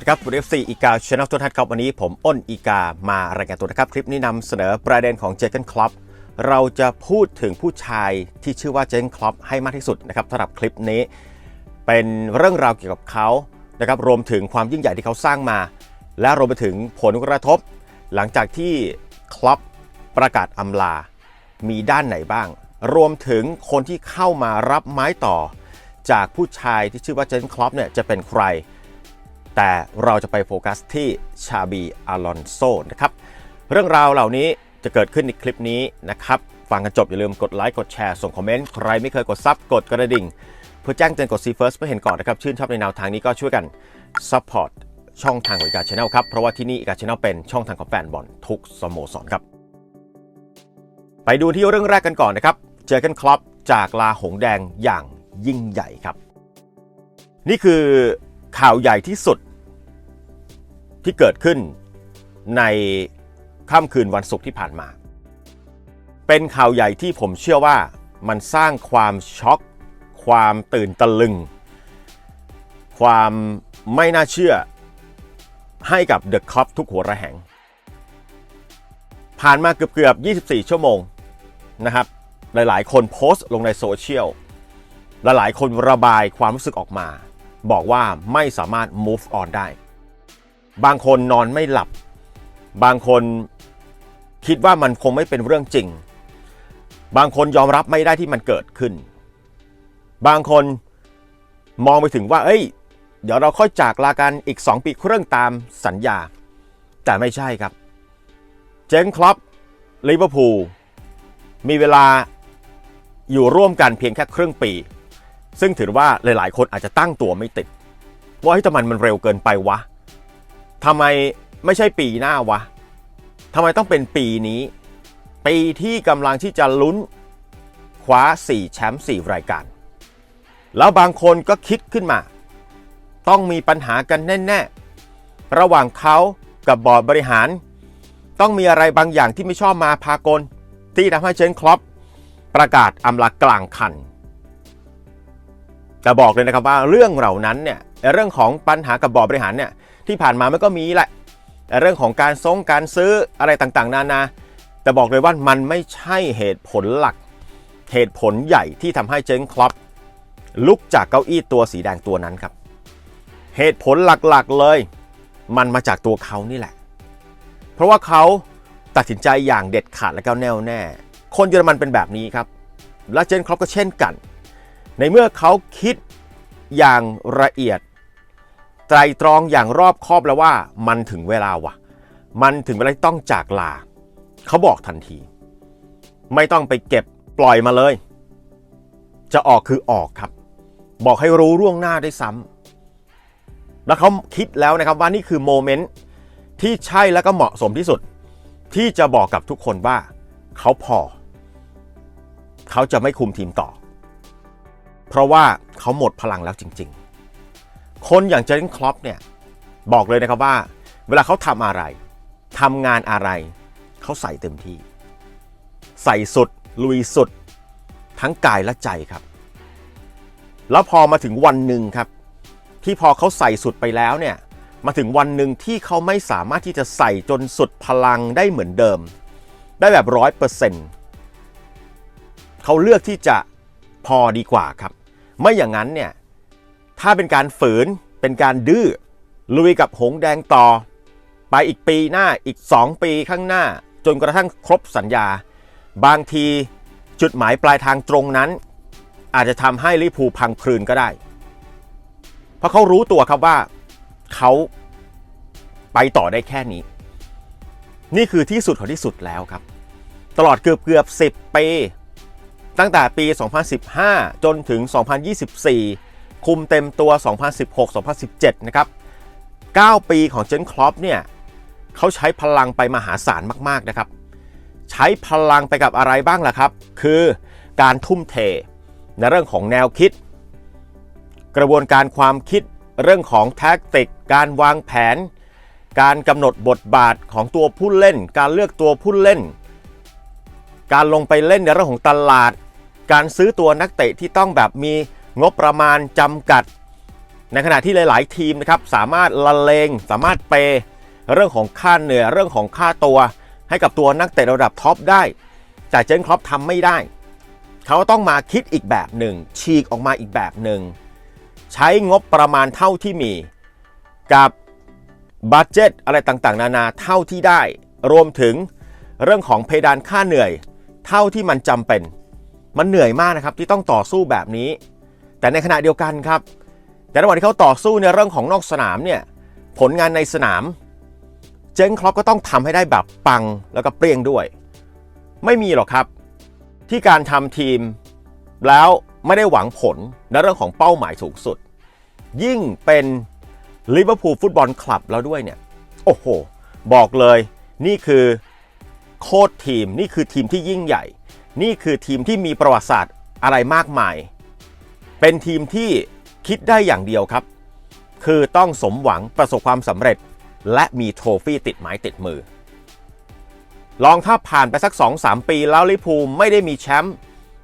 วัสดีครับคุณเอฟซีอีกาช anel ตัวทัศน์ครับวันนี้ผมอ้นอีกามารายงานตัวนะครับ คลิปนี้นำเสนอประเด็นของเจเกนคลับเราจะพูดถึงผู้ชายที่ชื่อว่าเจเกนคลับให้มากที่สุดนะครับสำหรับคลิปนี้ เป็นเรื่องราวเกี่ยวกับเขานะครับรวมถึงความยิ่งใหญ่ที่เขาสร้างมา และรวมไปถึงผลกระทบ หลังจากที่คลับประกาศอำลา มีด้านไหนบ้าง รวมถึงคนที่เข้ามารับไม้ต่อ จากผู้ชายที่ชื่อว่าเจนคลอปเนี่ยจะเป็นใคร แต่เราจะไปโฟกัสที่ชาบีอาลอนโซนะครับ เรื่องราวเหล่านี้จะเกิดขึ้นในคลิปนี้นะครับ ฟังกันจบอย่าลืมกดไลค์กดแชร์ส่งคอมเมนต์ ใครไม่เคยกดซับกดกระดิ่ง เพื่อแจ้งเตือนกด See First เพื่อเห็นก่อนนะครับ ชื่นชอบในแนวทางนี้ก็ช่วยกัน Support ช่องทางของอีกาช Channel ครับ เพราะว่าที่นี่อีกาช Channel เป็นช่องทางของแฟนบอลทุกสโมสรครับ ไปดูที่เรื่องแรกกันก่อนนะครับ เจอกันคลับจากลาหงแดงอย่างยิ่งใหญ่ครับ นี่คือ ข่าวใหญ่ที่สุดที่เกิดขึ้นในค่ำคืนวันศุกร์ที่ผ่านมา เป็นข่าวใหญ่ที่ผมเชื่อว่ามันสร้างความช็อกความตื่นตะลึง ความไม่น่าเชื่อให้กับเดอะค p ทุกหัวระแหง ผ่านมาเกือบๆ24 ชั่วโมงนะครับ หลายๆ คนโพสต์ลงในโซเชียล หลายๆ คนระบายความรู้สึกออกมา บอกว่าไม่สามารถ move on ได้ บางคนนอนไม่หลับ บางคนคิดว่ามันคงไม่เป็นเรื่องจริง บางคนยอมรับไม่ได้ที่มันเกิดขึ้น บางคนมองไปถึงว่า เอ้ย เดี๋ยวเราค่อยจากลากันอีก 2 ปีครึ่งตามสัญญา แต่ไม่ใช่ครับ เจนคลับลิเวอร์พูลมีเวลาอยู่ร่วมกันเพียงแค่ครึ่งปี ซึ่งถือว่าหลายๆ คนอาจจะตั้งตัวไม่ติด ว่าให้ยทำไมมันเร็วเกินไปวะทำไมไม่ใช่ปีหน้าวะทำไมต้องเป็นปีนี้ ปีที่กำลังที่จะลุ้นคว้า 4 แชมป์4รายการ แล้วบางคนก็คิดขึ้นมา ต้องมีปัญหากันแน่ๆ ระหว่างเขากับบอร์ดบริหาร ต้องมีอะไรบางอย่างที่ไม่ชอบมาพากล ที่ทำให้เจนคลอปประกาศอำลากลางคัน แต่บอกเลยนะครับว่าเรื่องเหล่านั้นเนี่ยเรื่องของปัญหากับบอร์ดบริหารเนี่ยที่ผ่านมามันก็มีแหละแต่เรื่องของการซงการซื้ออะไรต่างๆ นานา แต่บอกเลยว่ามันไม่ใช่เหตุผลหลัก เหตุผลใหญ่ที่ทำให้เจนคลอปลุกจากเก้าอี้ตัวสีแดงตัวนั้นครับ เหตุผลหลักๆเลย มันมาจากตัวเขานี่แหละ เพราะว่าเขาตัดสินใจอย่างเด็ดขาดและก็แน่วแน่ คนเยอรมันเป็นแบบนี้ครับ และเจนครอปก็เช่นกัน ในเมื่อเขาคิดอย่างละเอียด ไตรตรองอย่างรอบคอบแล้วว่ามันถึงเวลาวะมันถึงเวลาต้องจากลา เขาบอกทันที ไม่ต้องไปเก็บปล่อยมาเลย จะออกคือออกครับ บอกให้รู้ร่วงหน้าได้ซ้ำแล้วเขาคิดแล้วนะครับว่านี่คือโมเมนต์ที่ใช่และก็เหมาะสมที่สุด ที่จะบอกกับทุกคนว่า เขาพอ เขาจะไม่คุมทีมต่อ เพราะว่าเขาหมดพลังแล้วจริง ๆ คนอย่างเจนคลอปเนี่ยบอกเลยนะครับว่า เวลาเขาทำอะไรทำงานอะไร เขาใส่เต็มที่ ใส่สุด ลุยสุด ทั้งกายและใจครับ แล้วพอมาถึงวันหนึ่งครับ ที่พอเขาใส่สุดไปแล้วเนี่ยมาถึงวันหนึ่งที่เขาไม่สามารถที่จะใส่จนสุดพลังได้เหมือนเดิม ได้แบบร้อยเปอร์เซ็นต์เขาเลือกที่จะพอดีกว่าครับ ไม่อย่างนั้นเนี่ยถ้าเป็นการฝืนเป็นการดื้อลุยกับหงแดงต่อ ไปอีกปีหน้าอีก 2 ปีข้างหน้า จนกระทั่งครบสัญญา บางทีจุดหมายปลายทางตรงนั้น อาจจะทำให้ลิพูพังคลืนก็ได้ เพราะเขารู้ตัวครับว่าเขาไปต่อได้แค่นี้ นี่คือที่สุดของที่สุดแล้วครับ ตลอดเกือบเกือบ10ปี ตั้งแต่ปี 2015 จนถึง 2024 คุมเต็มตัว 2016-2017 นะครับ 9 ปีของเจนคลอปเนี่ยเขาใช้พลังไปมหาศาลมากๆนะครับ ใช้พลังไปกับอะไรบ้างล่ะครับ คือการทุ่มเทในเรื่องของแนวคิด กระบวนการความคิดเรื่องของแท็กติก การวางแผน การกำหนดบทบาทของตัวผู้เล่น การเลือกตัวผู้เล่น การลงไปเล่นในเรื่องของตลาด การซื้อตัวนักเตะที่ต้องแบบมีงบประมาณจำกัด ในขณะที่หลาย ๆ ทีมนะครับสามารถละเลงสามารถเปเรื่องของค่าเหนื่อยเรื่องของค่าตัว ให้กับตัวนักเตะระดับท็อปได้ แต่เจนครอปทำไม่ได้ เขาต้องมาคิดอีกแบบหนึ่งฉีกออกมาอีกแบบหนึ่งใช้งบประมาณเท่าที่มี กับบัตเจตอะไรต่าง ๆ นานาเท่าที่ได้ รวมถึงเรื่องของเพดานค่าเหนื่อย เท่าที่มันจำเป็น มันเหนื่อยมากนะครับที่ต้องต่อสู้แบบนี้ แต่ในขณะเดียวกันครับ แต่ระหว่างที่เขาต่อสู้ในเรื่องของนอกสนามเนี่ยผลงานในสนาม เจนครอปก็ต้องทำให้ได้แบบปังแล้วก็เปรี้ยงด้วย ไม่มีหรอกครับ ที่การทำทีม แล้วไม่ได้หวังผลในเรื่องของเป้าหมายสูงสุด ยิ่งเป็นลิเวอร์พูลฟุตบอลคลับแล้วด้วยเนี่ย โอ้โห บอกเลยนี่คือโคตรทีมนี่คือทีมที่ยิ่งใหญ่ นี่คือทีมที่มีประวัติศาสตร์อะไรมากมาย เป็นทีมที่คิดได้อย่างเดียวครับ คือต้องสมหวังประสบความสำเร็จ และมีโทรฟี่ติดไม้ติดมือ ลองถ้าผ่านไปสัก 2-3 ปีแล้วลิพูไม่ได้มีแชมป์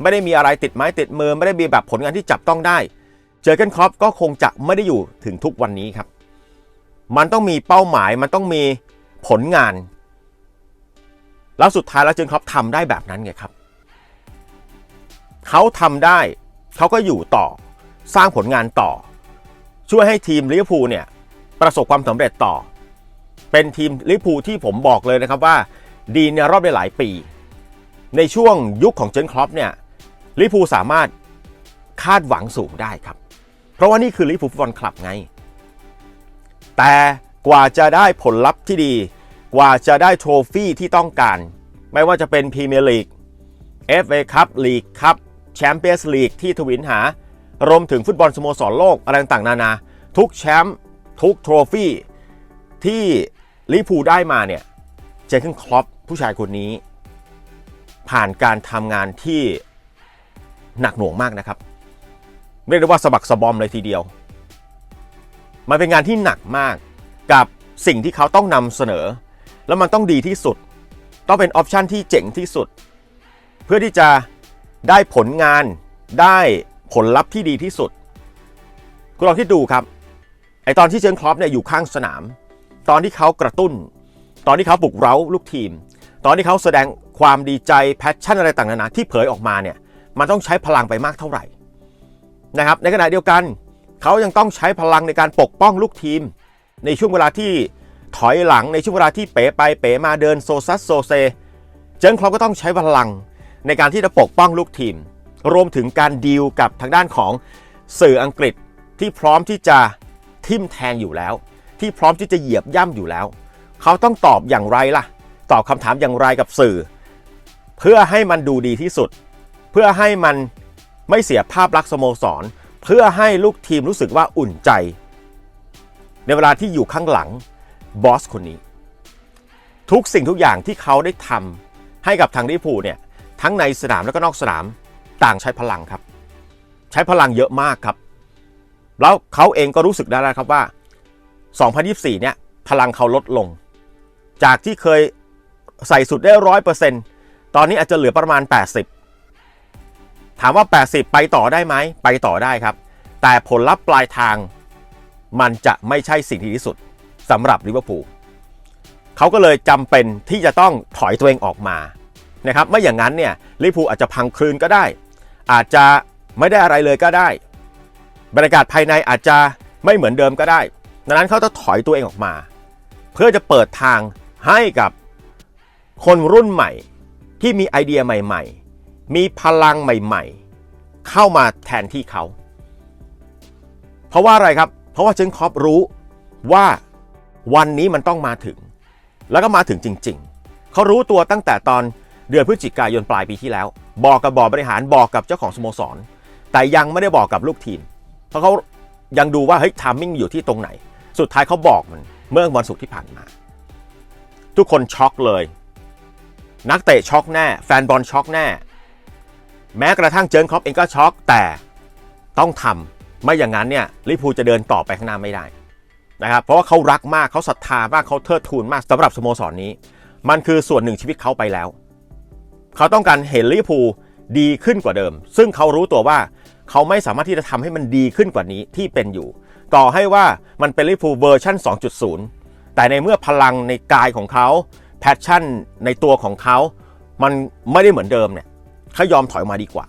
ไม่ได้มีอะไรติดไม้ติดมือ ไม่ได้มีแบบผลงานที่จับต้องได้ เจอเกนครอปก็คงจะไม่ได้อยู่ถึงทุกวันนี้ครับ มันต้องมีเป้าหมายมันต้องมีผลงาน แล้วสุดท้ายแล้วเจนครอปทำได้แบบนั้นไงครับ เขาทำได้เขาก็อยู่ต่อ สร้างผลงานต่อ ช่วยให้ทีมลิเวอร์พูลเนี่ยประสบความสำเร็จต่อ เป็นทีมลิเวอร์พูลที่ผมบอกเลยนะครับว่า ดีในรอบหลายปี ในช่วงยุคของเจนครอปเนี่ยลิเวอร์พูลสามารถคาดหวังสูงได้ครับ เพราะว่านี่คือลิเวอร์พูลฟุตบอลคลับไง แต่กว่าจะได้ผลลัพธ์ที่ดี กว่าจะได้โทรฟี่ที่ต้องการ ไม่ว่าจะเป็นพรีเมียร์ลีก FA คัพลีกคัพ แชมเปี้ยนส์ลีกที่ทวินหารวมถึงฟุตบอลสโมสรโลกอะไรต่างๆนานา ทุกแชมป์ทุกโทรฟี่ที่ลิพูได้มาเนี่ยเจคเกนคลอปผู้ชายคนนี้ ผ่านการทำงานที่หนักหน่วงมากนะครับ เรียกได้ว่าสะบักสะบอมเลยทีเดียว มันเป็นงานที่หนักมากกับสิ่งที่เขาต้องนำเสนอ แล้วมันต้องดีที่สุด ต้องเป็นออปชันที่เจ๋งที่สุด เพื่อที่จะ ได้ผลงานได้ผลลัพธ์ที่ดีที่สุด คุณลองคิดดูครับ ไอตอนที่เจนครอปเนี่ยอยู่ข้างสนาม ตอนที่เขากระตุ้น ตอนที่เขาปลุกเร้าลูกทีม ตอนที่เขาแสดงความดีใจแพชชั่นอะไรต่างๆนานาที่เผยออกมาเนี่ยมันต้องใช้พลังไปมากเท่าไหร่นะครับในขณะเดียวกันเขายังต้องใช้พลังในการปกป้องลูกทีม ในช่วงเวลาที่ถอยหลังในช่วงเวลาที่เป๋ไปเป๋มาเดินโซซัสโซเซ เจนครอปก็ต้องใช้พลัง ในการที่จะปกป้องลูกทีม รวมถึงการดีลกับทางด้านของสื่ออังกฤษที่พร้อมที่จะทิมแทงอยู่แล้ว ที่พร้อมที่จะเหยียบย่ำอยู่แล้ว เขาต้องตอบอย่างไรล่ะ ตอบคำถามอย่างไรกับสื่อ เพื่อให้มันดูดีที่สุด เพื่อให้มันไม่เสียภาพลักษณ์สโมสร เพื่อให้ลูกทีมรู้สึกว่าอุ่นใจ ในเวลาที่อยู่ข้างหลังบอสคนนี้ ทุกสิ่งทุกอย่างที่เขาได้ทำให้กับทางลิเวอร์พูลเนี่ย ทั้งในสนามและก็นอกสนามต่างใช้พลังครับ ใช้พลังเยอะมากครับ แล้วเขาเองก็รู้สึกได้แล้วครับว่า 2024 เนี่ยพลังเขาลดลง จากที่เคยใส่สุดได้ร้อยเปอร์เซ็นต์ตอนนี้อาจจะเหลือประมาณ 80 ถามว่า 80 ไปต่อได้ไหมไปต่อได้ครับ แต่ผลลัพธ์ปลายทางมันจะไม่ใช่สิ่งที่ดีที่สุดสำหรับลิเวอร์พูลเขาก็เลยจำเป็นที่จะต้องถอยตัวเองออกมา นะครับไม่อย่างนั้นเนี่ยลิเวอร์พูลอาจจะพังคลืนก็ได้ อาจจะไม่ได้อะไรเลยก็ได้ บรรยากาศภายในอาจจะไม่เหมือนเดิมก็ได้ ดังนั้นเขาต้องถอยตัวเองออกมา เพื่อจะเปิดทางให้กับคนรุ่นใหม่ที่มีไอเดียใหม่ ๆ มีพลังใหม่ ๆ เข้ามาแทนที่เขา เพราะว่าอะไรครับ เพราะว่าเจนคอปรู้ว่าวันนี้มันต้องมาถึง แล้วก็มาถึงจริง ๆ เขารู้ตัวตั้งแต่ตอน เดือนพฤศจิกายนปลายปีที่แล้ว บอกกับบอร์ดบริหารบอกกับเจ้าของสโมสร แต่ยังไม่ได้บอกกับลูกทีม เพราะเขายังดูว่าเฮ้ยทามมิ่งอยู่ที่ตรงไหน สุดท้ายเขาบอกมันเมื่อวันศุกร์ที่ผ่านมา ทุกคนช็อกเลย นักเตะช็อกแน่แฟนบอลช็อกแน่แม้กระทั่งเจิร์นครอปเองก็ช็อกแต่ต้องทำไม่อย่างนั้นเนี่ยลิพูจะเดินต่อไปข้างหน้าไม่ได้นะครับเพราะว่าเขารักมากเขาศรัทธามากเขาเทิดทูนมากสำหรับสโมสรนนี้ มันคือส่วนหนึ่งชีวิตเขาไปแล้ว เขาต้องการเห็นลิเวอร์พูดีขึ้นกว่าเดิม ซึ่งเขารู้ตัวว่าเขาไม่สามารถที่จะทำให้มันดีขึ้นกว่านี้ที่เป็นอยู่ ต่อให้ว่ามันเป็นลิเวอร์พูเวอร์ชัน2.0 แต่ในเมื่อพลังในกายของเขาแพชชั่นในตัวของเขา มันไม่ได้เหมือนเดิมเนี่ยเขายอมถอยมาดีกว่า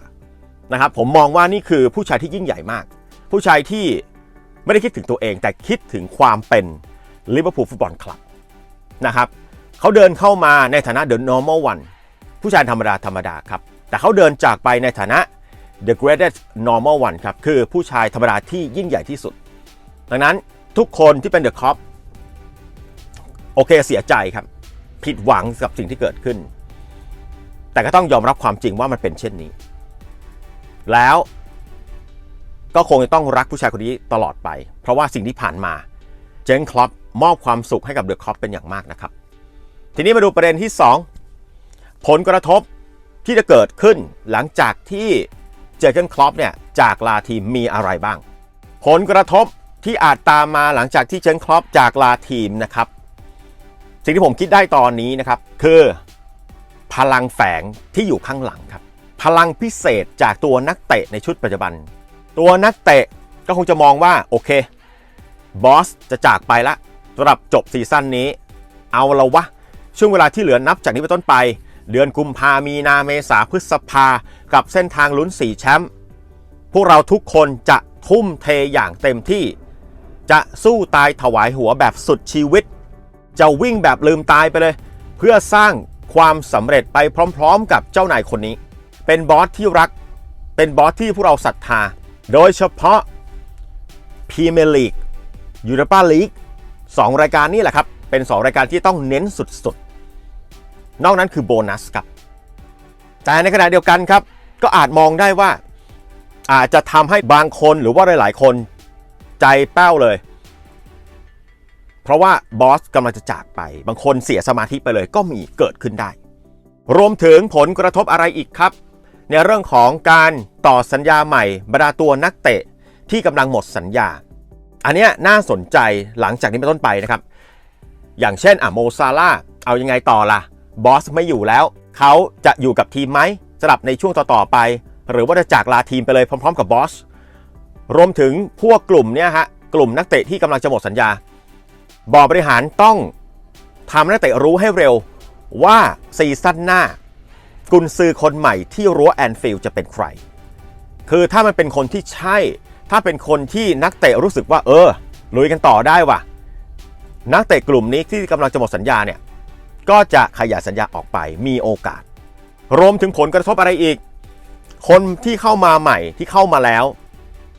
นะครับผมมองว่านี่คือผู้ชายที่ยิ่งใหญ่มาก ผู้ชายที่ไม่ได้คิดถึงตัวเองแต่คิดถึงความเป็นลิเวอร์พูลฟุตบอลคลับนะครับเขาเดินเข้ามาในฐานะ the normal one ผู้ชายธรรมดาธรรมดาครับ แต่เขาเดินจากไปในฐานะ the greatest normal one ครับ คือผู้ชายธรรมดาที่ยิ่งใหญ่ที่สุด ดังนั้นทุกคนที่เป็น the cop โอเคเสียใจครับ ผิดหวังกับสิ่งที่เกิดขึ้น แต่ก็ต้องยอมรับความจริงว่ามันเป็นเช่นนี้ แล้วก็คงจะต้องรักผู้ชายคนนี้ตลอดไป เพราะว่าสิ่งที่ผ่านมา เจนคลอปมอบความสุขให้กับเดอะคอปเป็นอย่างมากนะครับ ทีนี้มาดูประเด็นที่ 2 ผลกระทบที่จะเกิดขึ้นหลังจากที่เจอเกนคลอปเนี่ยจากลาทีมมีอะไรบ้าง ผลกระทบที่อาจตามมาหลังจากที่เจนคลอปจากลาทีมนะครับ สิ่งที่ผมคิดได้ตอนนี้นะครับคือพลังแฝงที่อยู่ข้างหลังครับ พลังพิเศษจากตัวนักเตะในชุดปัจจุบัน ตัวนักเตะก็คงจะมองว่าโอเคบอสจะจากไปละสำหรับจบซีซั่นนี้ เอาละวะ ช่วงเวลาที่เหลือนับจากนี้เป็นต้นไป เดือนกุมภามีนาเมษาพฤษภา กับเส้นทางลุ้น 4 แชมป์พวกเราทุกคนจะทุ่มเทอย่างเต็มที่ จะสู้ตายถวายหัวแบบสุดชีวิต จะวิ่งแบบลืมตายไปเลย เพื่อสร้างความสำเร็จไปพร้อมๆ กับเจ้านายคนนี้ เป็นบอสที่รัก เป็นบอสที่พวกเราศรัทธา โดยเฉพาะพรีเมียร์ลีกยูโรปาลีกสองรายการนี้แหละครับ เป็น 2 รายการที่ต้องเน้นสุดๆ นอกนั้นคือโบนัสครับ แต่ในขณะเดียวกันครับ ก็อาจมองได้ว่า อาจจะทำให้บางคนหรือว่าหลาย ๆ คนใจแป้วเลย เพราะว่าบอสกำลังจะจากไป บางคนเสียสมาธิไปเลยก็มีเกิดขึ้นได้ รวมถึงผลกระทบอะไรอีกครับ ในเรื่องของการต่อสัญญาใหม่บรรดาตัวนักเตะที่กำลังหมดสัญญา อันนี้น่าสนใจหลังจากนี้เป็นต้นไปนะครับ อย่างเช่นอะโมซาลาเอายังไงต่อล่ะ บอสไม่อยู่แล้ว เขาจะอยู่กับทีมไหมสำหรับในช่วงต่อๆไป หรือว่าจะจากลาทีมไปเลยพร้อม ๆ กับบอสรวมถึงพวกกลุ่มเนี่ยฮะกลุ่มนักเตะที่กำลังจะหมดสัญญา บอร์ดบริหารต้องทำให้นักเตะรู้ให้เร็วว่าซีซั่นหน้า กุนซือคนใหม่ที่รั้วแอนฟิลด์จะเป็นใคร คือถ้ามันเป็นคนที่ใช่ ถ้าเป็นคนที่นักเตะรู้สึกว่าเออลุยกันต่อได้ว่ะ นักเตะกลุ่มนี้ที่กำลังจะหมดสัญญาเนี่ย ก็จะขยายสัญญาออกไปมีโอกาส รวมถึงผลกระทบอะไรอีก คนที่เข้ามาใหม่ที่เข้ามาแล้ว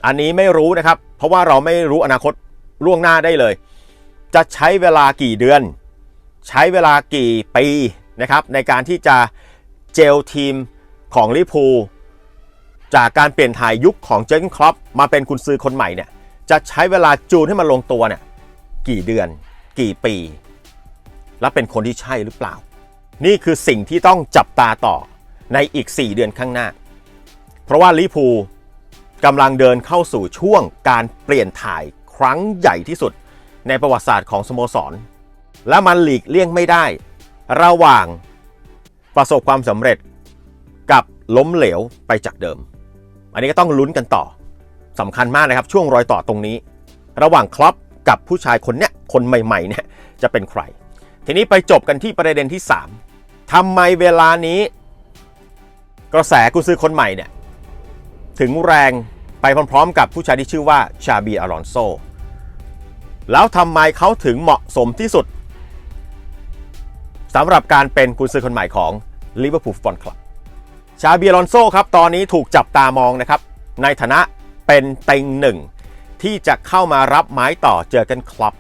อันนี้ไม่รู้นะครับ เพราะว่าเราไม่รู้อนาคตล่วงหน้าได้เลย จะใช้เวลากี่เดือน ใช้เวลากี่ปีนะครับ ในการที่จะเจลทีมของลิพูจากการเปลี่ยนถ่ายยุคของเจอร์นครอปมาเป็นกุนซือคนใหม่เนี่ยจะใช้เวลาจูนให้มันลงตัวเนี่ยกี่เดือน กี่ปี และเป็นคนที่ใช่หรือเปล่า นี่คือสิ่งที่ต้องจับตาต่อในอีก 4 เดือนข้างหน้า เพราะว่าลิพูกำลังเดินเข้าสู่ช่วงการเปลี่ยนถ่ายครั้งใหญ่ที่สุดในประวัติศาสตร์ของสโมสร และมันหลีกเลี่ยงไม่ได้ ระหว่างประสบความสำเร็จกับล้มเหลวไปจากเดิม อันนี้ก็ต้องลุ้นกันต่อสำคัญมากนะครับช่วงรอยต่อตรงนี้ ระหว่างครอปกับผู้ชายคนเนี้ยคนใหม่ๆเนี่ยจะเป็นใคร ทีนี้ไปจบกันที่ประเด็นที่ 3ทำไมเวลานี้ กระแสกุซือคนใหม่เนี่ยถึงแรงไปพร้อมๆ กับผู้ชายที่ชื่อว่าชาบีอารอนโซ แล้วทำไมเขาถึงเหมาะสมที่สุดสำหรับการเป็นกุญซือคนใหม่ของลิเวอร์พูลฟุตบอลคลับ ชาบีอลอนโซครับ ตอนนี้ถูกจับตามองนะครับ ในฐานะเป็นเต็งหนึ่งที่จะเข้ามารับไม้ต่อเจอกันคลับ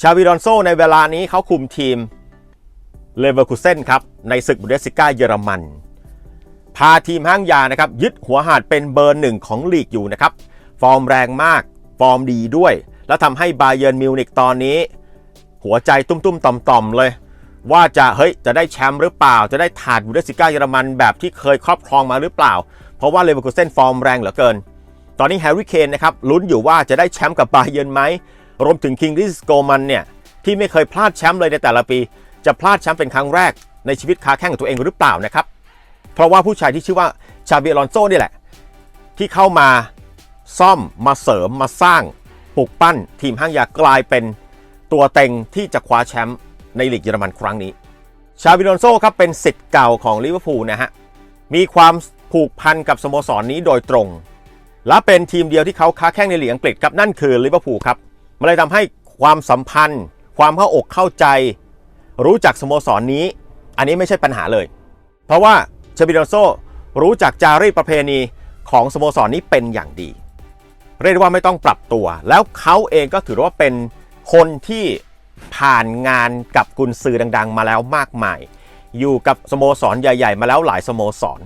ชาบีอลอนโซในเวลานี้เขาคุมทีมเลเวอร์คูเซนครับ ในศึกบุเดสิก้าเยอรมัน พาทีมห้างยานะครับ ยึดหัวหาดเป็นเบอร์หนึ่งของลีกอยู่นะครับ ฟอร์มแรงมาก ฟอร์มดีด้วย แล้วทำให้บาเยิร์นมิวนิกตอนนี้ หัวใจตุ้มๆต่อมๆเลย ว่าจะเฮ้ยจะได้แชมป์หรือเปล่า จะได้ถาดบุเดสิก้าเยอรมันแบบที่เคยครอบครองมาหรือเปล่า เพราะว่าเลเวอร์คูเซนฟอร์มแรงเหลือเกิน ตอนนี้แฮร์รี่เคนนะครับลุ้นอยู่ว่าจะได้แชมป์กับบาเยิร์นไหม รวมถึงคิงดิสโกมันเนี่ยที่ไม่เคยพลาดแชมป์เลยในแต่ละปี จะพลาดแชมป์เป็นครั้งแรกในชีวิตคาแข่งของตัวเองหรือเปล่านะครับ เพราะว่าผู้ชายที่ชื่อว่าชาเบียลอนโซนี่แหละ ที่เข้ามาซ่อมมาเสริมมาสร้างปลุกปั้น ทีมห้างยากลายเป็นตัวเต็งที่จะคว้าแชมป์ในลีกเยอรมันครั้งนี้ ชาบิโลนโซครับเป็นสิทธิ์เก่าของลิเวอร์พูลนะฮะ มีความผูกพันกับสโมสรนนี้โดยตรง และเป็นทีมเดียวที่เขาค้าแข่งในลีกอังกฤษครับนั่นคือลิเวอร์พูลครับ มันเลยทำให้ความสัมพันธ์ ความเข้าอกเข้าใจ รู้จักสโมสรนนี้ อันนี้ไม่ใช่ปัญหาเลย เพราะว่าเชบิโลนโซรู้จักจารีตประเพณีของสโมสรนี้เป็นอย่างดี เรียกว่าไม่ต้องปรับตัว แล้วเขาเองก็ถือว่าเป็นคนที่ผ่านงานกับกุนซือดัง ๆ มาแล้วมากมาย อยู่กับสโมสรใหญ่ ๆ มาแล้วหลายสโมสร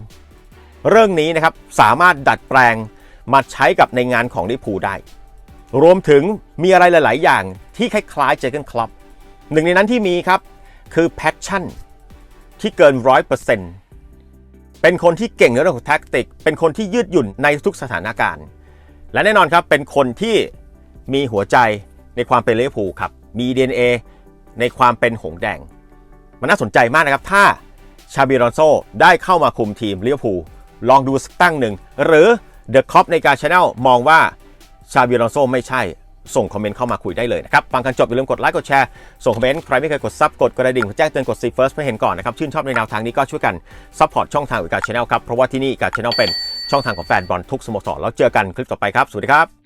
เรื่องนี้นะครับสามารถดัดแปลงมาใช้กับในงานของลิเวอร์พูได้ รวมถึงมีอะไรหลาย ๆ อย่างที่คล้ายๆเจอเกนคลับหนึ่งในนั้นที่มีครับคือแพชชั่นที่เกินร้อยเปอร์เซ็นต์เป็นคนที่เก่งในเรื่องของแท็กติก เป็นคนที่ยืดหยุ่นในทุกสถานการณ์ และแน่นอนครับเป็นคนที่มีหัวใจในความเป็นลิเวอร์พูครับมี DNA ในความเป็นหงแดง มันน่าสนใจมากนะครับ ถ้าชาบิรอนโซได้เข้ามาคุมทีมลิเวภูลองดูสักตั้งหนึ่ง หรือเดอะคอปในการชแนลมองว่า ชาบิลอนโซไม่ใช่ส่งคอมเมนต์เข้ามาคุยได้เลยนะครับ ฟังกันจบอย่าลืมกดไลค์กดแชร์ ส่งคอมเมนต์ ใครไม่เคยกดซับกดกระดิ่งแจ้งเตือนกดซีเฟิร์สเพื่อเห็นก่อนนะครับ ชื่นชอบในแนวทางนี้ก็ช่วยกันซัพพอร์ตช่องทางอีกาชแนลครับ เพราะว่าที่นี่กาชแนลเป็นช่องทางของแฟนบอลทุกสโมสรแล้วเจอกันคลิปต่อไปครับ สวัสดีครับ